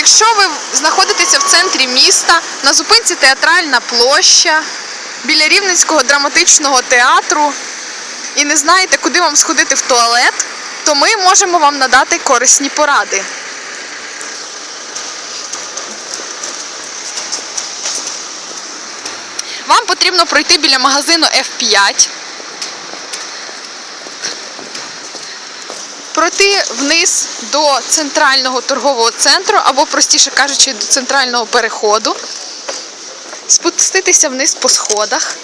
Якщо ви знаходитеся в центрі міста, на зупинці театральна площа, біля Рівненського драматичного театру і не знаєте, куди вам сходити в туалет, то ми можемо вам надати корисні поради. Вам потрібно пройти біля магазину F5. Пройти вниз до центрального торгового центру, або, простіше кажучи, до центрального переходу, спуститися вниз по сходах.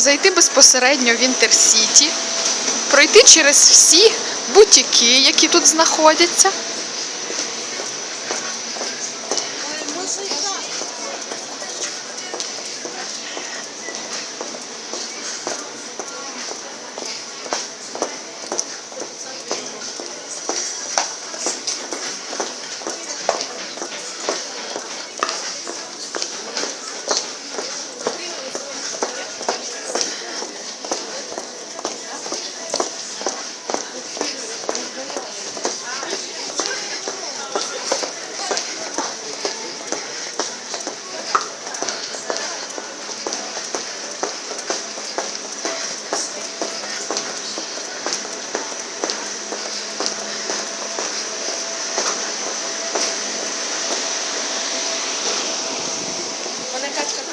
Зайти безпосередньо в Інтерсіті, пройти через всі бутіки, які тут знаходяться.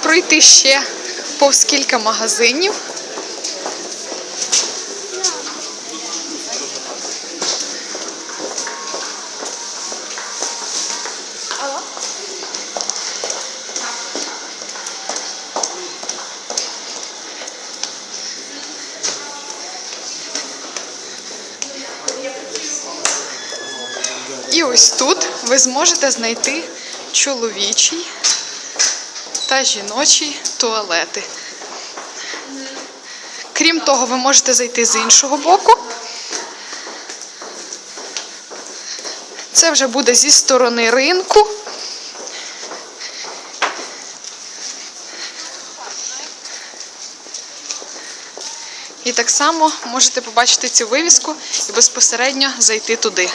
Пройти ще повз кілька магазинів. І ось тут ви зможете знайти чоловічий та жіночі туалети. Крім того, ви можете зайти з іншого боку. Це вже буде зі сторони ринку. І так само можете побачити цю вивіску і безпосередньо зайти туди.